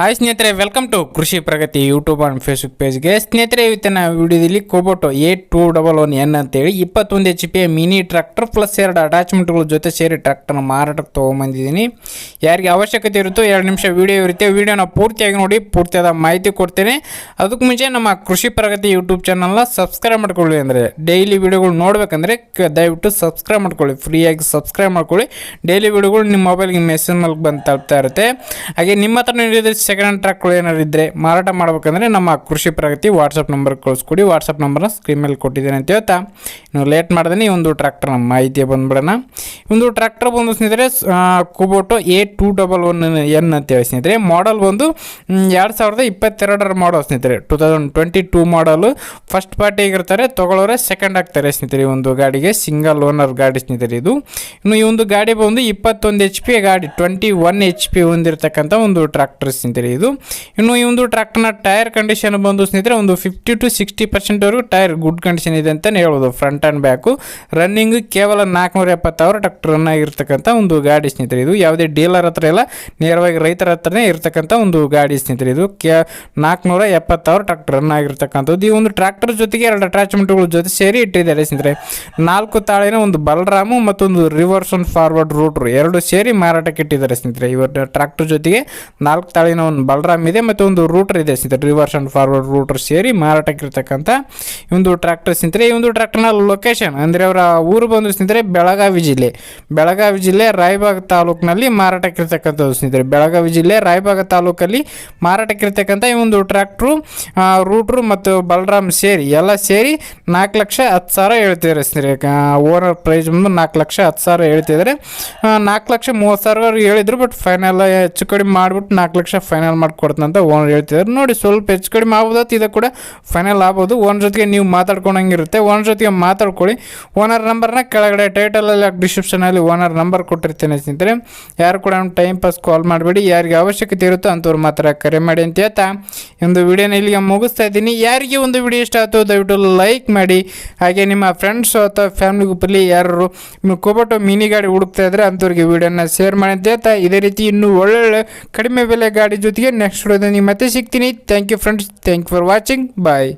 Hi ಸ್ನೇಹಿತರೆ welcome to Krishi Pragati YouTube and Facebook ಪೇಜ್ಗೆ ಸ್ನೇಹಿತರೆ, ಇವತ್ತಿನ ವಿಡಿಯೋದಲ್ಲಿ Kubota A two double one N ಅಂತೇಳಿ ಇಪ್ಪತ್ತೊಂದು H P mini tractor plus ಎರಡು ಅಟ್ಯಾಚ್ಮೆಂಟ್ಗಳ ಜೊತೆ ಸೇರಿ ಟ್ರ್ಯಾಕ್ಟರ್ನ ಮಾರಾಟಕ್ಕೆ ತೊಗೊಂಬಂದಿದ್ದೀನಿ. ಯಾರಿಗೆ ಅವಶ್ಯಕತೆ ಇರುತ್ತೋ ಎರಡು ನಿಮಿಷ ವೀಡಿಯೋ ಇರುತ್ತೆ. ವೀಡಿಯೋನ ಪೂರ್ತಿಯಾಗಿ ನೋಡಿ, ಪೂರ್ತಿಯಾದ ಮಾಹಿತಿ ಕೊಡ್ತೇನೆ. ಅದಕ್ಕೆ ಮುಂಚೆ ನಮ್ಮ ಕೃಷಿ ಪ್ರಗತಿ ಯೂಟ್ಯೂಬ್ ಚಾನಲ್ನ ಸಬ್ಸ್ಕ್ರೈಬ್ ಮಾಡ್ಕೊಳ್ಳಿ ಅಂದರೆ ಡೈಲಿ ವೀಡಿಯೋಗಳು ನೋಡಬೇಕಂದ್ರೆ ದಯವಿಟ್ಟು ಸಬ್ಸ್ಕ್ರೈಬ್ ಮಾಡ್ಕೊಳ್ಳಿ. ಫ್ರೀಯಾಗಿ ಸಬ್ಸ್ಕ್ರೈಬ್ ಮಾಡ್ಕೊಳ್ಳಿ. ಡೈಲಿ ವೀಡಿಯೋಗಳು ನಿಮ್ಮ ಮೊಬೈಲ್ಗೆ ಮೆಸೇಜ್ ಮೇಲೆ ಬಂದು ತಲುಪ್ತಾ ಇರುತ್ತೆ. ಹಾಗೆ ನಿಮ್ಮ ಹತ್ರ ನೀಡಿದ ಸೆಕೆಂಡ್ ಹ್ಯಾಂಡ್ ಟ್ರ್ಯಾಕ್ಗಳು ಏನಾದ್ರು ಇದ್ದರೆ ಮಾರಾಟ ಮಾಡ್ಬೇಕಂದ್ರೆ ನಮ್ಮ ಕೃಷಿ ಪ್ರಗತಿ ವಾಟ್ಸಪ್ ನಂಬರ್ ಕಳಿಸ್ಕೊಡಿ. ವಾಟ್ಸಪ್ ನಂಬರ್ನ ಸ್ಕ್ರೀನ್ ಮೇಲೆ ಕೊಟ್ಟಿದ್ದೇನೆ ಅಂತ ಹೇಳ್ತಾ. ಇನ್ನು ಲೇಟ್ ಮಾಡ್ದೇನೆ ಈ ಒಂದು ಟ್ರ್ಯಾಕ್ಟರ್ನ ಮಾಹಿತಿ ಬಂದ್ಬಿಡೋಣ. ಒಂದು ಟ್ರ್ಯಾಕ್ಟರ್ ಬಂದು ಸ್ನೇಹಿತರೆ Kubota A two double one N ಅಂತೇಳಿ ಸ್ನೇಹಿತರೆ. ಮಾಡಲ್ ಬಂದು ಎರಡು ಸಾವಿರದ ಇಪ್ಪತ್ತೆರಡರ ಮಾಡಲ್ ಸ್ನೇಹಿತರೆ. ಟೂ ತೌಸಂಡ್ ಟ್ವೆಂಟಿ ಟೂ ಮಾಡಲು ಫಸ್ಟ್ ಪಾರ್ಟಿ ಆಗಿರ್ತಾರೆ ತೊಗೊಳೋರೆ ಸೆಕೆಂಡ್ ಆಗ್ತಾರೆ ಸ್ನೇಹಿತರೆ ಒಂದು ಗಾಡಿಗೆ. ಸಿಂಗಲ್ ಓನರ್ ಗಾಡಿ ಸ್ನೇಹಿತರೆ ಇದು. ಇನ್ನು ಈ ಒಂದು ಗಾಡಿ ಬಂದು ಇಪ್ಪತ್ತೊಂದು ಎಚ್ ಪಿ ಗಾಡಿ ಟ್ವೆಂಟಿ ಒನ್ ಎಚ್ ಪಿ ಹೊಂದಿರತಕ್ಕಂಥ ಒಂದು ಟ್ರ್ಯಾಕ್ಟರ್ ಸ್ನೇಹಿತರೆ ಇದು. ಇನ್ನು ಈ ಒಂದು ಟ್ರ್ಯಾಕ್ಟರ್ನ ಟೈರ್ ಕಂಡೀಷನ್ ಬಂದು ಸ್ನೇಹಿತರೆ ಒಂದು ಫಿಫ್ಟಿ ಟು ಸಿಕ್ಸ್ಟಿ ಪರ್ಸೆಂಟ್ವರೆಗೂ ಟೈರ್ ಗುಡ್ ಕಂಡೀಷನ್ ಇದೆ ಅಂತಲೇ ಹೇಳ್ಬೋದು. ಫ್ರಂಟ್ ಆ್ಯಂಡ್ ಬ್ಯಾಕು ರನ್ನಿಂಗ್ ಕೇವಲ ನಾಲ್ಕುನೂರ ಎಪ್ಪತ್ತಾರು ಟ್ರ್ಯಾಕ್ಟರ್ ರನ್ ಆಗಿರ್ತಕ್ಕಂಥ ಒಂದು ಗಾಡಿ ಸ್ನೇಹಿತರೆ ಇದು. ಯಾವುದೇ ಡೀಲರ್ ಹತ್ರ ಇಲ್ಲ. ನೇರವಾಗಿ ರೈತರ ಹತ್ರನೇ ಇರ್ತಕ್ಕಂಥ ಒಂದು ಗಾಡಿ ಸ್ನೇಹಿತರೆ, ಇದು ಕೆ ನಾಲ್ಕುನೂರ ಎಪ್ಪತ್ತಾರು ಟ್ರ್ಯಾಕ್ಟರ್ ರನ್ ಆಗಿರ್ತಕ್ಕಂಥದ್ದು. ಈ ಒಂದು ಟ್ರ್ಯಾಕ್ಟರ್ ಜೊತೆಗೆ ಎರಡು ಅಟ್ಯಾಚ್ಮೆಂಟ್ಗಳ ಜೊತೆ ಸೇರಿ ಇಟ್ಟಿದ್ದಾರೆ ಸ್ನೇಹಿತರೆ. ನಾಲ್ಕು ತಾಳಿನ ಒಂದು ಬಲರಾಮು ಮತ್ತೊಂದು ರಿವರ್ಸ್ ಒಂದು ಫಾರ್ವರ್ಡ್ ರೂಟ್ರು ಎರಡು ಸೇರಿ ಮಾರಾಟಕ್ಕೆ ಇಟ್ಟಿದ್ದಾರೆ ಸ್ನೇಹಿತರೆ. ಇವತ್ತು ಟ್ರ್ಯಾಕ್ಟರ್ ಜೊತೆಗೆ ನಾಲ್ಕು ತಾಳಿನ ಒಂದು ಬಲರಾಮ್ ಇದೆ ಮತ್ತು ಒಂದು ರೂಟರ್ ಇದೆ ಸ್ನೇಹಿತರೆ. ರಿವರ್ಸ್ ಅಂಡ್ ಫಾರ್ವರ್ಡ್ ರೂಟರ್ ಸೇರಿ ಮಾರಾಟಕ್ಕೆ ಇರ್ತಕ್ಕಂಥ ಒಂದು ಟ್ರ್ಯಾಕ್ಟರ್ ಸ್ನೇಹಿತರೆ. ಈ ಒಂದು ಟ್ರ್ಯಾಕ್ಟರ್ನ ಲೊಕೇಶನ್ ಅಂದರೆ ಅವರ ಊರು ಬಂದು ಸ್ನೇಹಿತರೆ ಬೆಳಗಾವಿ ಜಿಲ್ಲೆ. ಬೆಳಗಾವಿ ಜಿಲ್ಲೆ ರಾಯಬಾಗ್ ತಾಲೂಕಿನಲ್ಲಿ ಮಾರಾಟಕ್ಕೆ ಇರ್ತಕ್ಕಂಥದ್ದು ಸ್ನೇಹಿತರೆ. ಬೆಳಗಾವಿ ಜಿಲ್ಲೆ ರಾಯಭಾಗ ತಾಲೂಕಲ್ಲಿ ಮಾರಾಟಕ್ಕೆ ಇರ್ತಕ್ಕಂಥ ಈ ಒಂದು ಟ್ರ್ಯಾಕ್ಟ್ರು ರೂಟ್ರು ಮತ್ತು ಬಲರಾಮ್ ಸೇರಿ ಎಲ್ಲ ಸೇರಿ ನಾಲ್ಕು ಲಕ್ಷ ಹತ್ತು ಸಾವಿರ ಹೇಳ್ತಿದ್ದಾರೆ ಸ್ನೇಹಿತರೆ. ಓನರ್ ಪ್ರೈಸ್ ಬಂದು ನಾಲ್ಕು ಲಕ್ಷ ಹತ್ತು ಸಾವಿರ ಹೇಳ್ತಿದ್ದಾರೆ. ನಾಲ್ಕು ಲಕ್ಷ ಮೂವತ್ತು ಸಾವಿರ ಅವ್ರು ಹೇಳಿದ್ರು ಬಟ್ ಫೈನಲ್ ಹೆಚ್ಚು ಕಡಿಮೆ ಮಾಡಿಬಿಟ್ಟು ನಾಲ್ಕು ಲಕ್ಷ ಫೈನಲ್ ಮಾಡಿಕೊಡ್ತಂತ ಓನರ್ ಹೇಳ್ತಿದ್ದಾರೆ. ನೋಡಿ, ಸ್ವಲ್ಪ ಹೆಚ್ಚು ಕಡಿಮೆ ಆಗ್ಬೋದು ಇದು ಕೂಡ ಫೈನಲ್ ಆಗ್ಬೋದು. ಓನರ್ ಜೊತೆಗೆ ನೀವು ಮಾತಾಡ್ಕೊಂಡಂಗಿರುತ್ತೆ. ಓನರ್ ಜೊತೆಗೆ ಮಾತಾಡ್ಕೊಳ್ಳಿ. ಓನರ್ ನಂಬರ್ನ ಕೆಳಗಡೆ ಟೈಟಲಲ್ಲಿ ಡಿಸ್ಕ್ರಿಪ್ಷನಲ್ಲಿ ಓನರ್ ನಂಬರ್ ಕೊಟ್ಟಿರ್ತೇನೆ ಸ್ನೇಹಿತರೆ. ಯಾರು ಕೂಡ ಟೈಮ್ ಪಾಸ್ ಕಾಲ್ ಮಾಡಬೇಡಿ. ಯಾರಿಗೆ ಅವಶ್ಯಕತೆ ಇರುತ್ತೋ ಅಂಥವ್ರು ಮಾತ್ರ ಕರೆ ಮಾಡಿ ಅಂತ ಹೇಳ್ತಾ. ಒಂದು ವಿಡಿಯೋನ ಇಲ್ಲಿಗೆ ಮುಗಿಸ್ತಾ ಇದ್ದೀನಿ. ಯಾರಿಗೆ ಒಂದು ವಿಡಿಯೋ ಇಷ್ಟ ಆಯಿತು ದಯವಿಟ್ಟು ಲೈಕ್ ಮಾಡಿ. ಹಾಗೆ ನಿಮ್ಮ ಫ್ರೆಂಡ್ಸು ಅಥವಾ ಫ್ಯಾಮಿಲಿ ಗ್ರೂಪಲ್ಲಿ ಯಾರು ಕೋಬಟೋ ಮಿನಿ ಗಾಡಿ ಹುಡುಕ್ತಾ ಇದ್ರೆ ಅಂಥವ್ರಿಗೆ ವಿಡಿಯೋನ ಶೇರ್ ಮಾಡಿ ಅಂತ ಹೇಳ್ತಾ. ಇದೇ ರೀತಿ ಇನ್ನೂ ಒಳ್ಳೊಳ್ಳೆ ಕಡಿಮೆ ಬೆಲೆ ಗಾಡಿ ಜೊತೆಗೆ ನೆಕ್ಸ್ಟ್ ವಿಡಿಯೋದಲ್ಲಿ ಮತ್ತೆ ಸಿಗ್ತೀನಿ. Thank you friends thank you for watching bye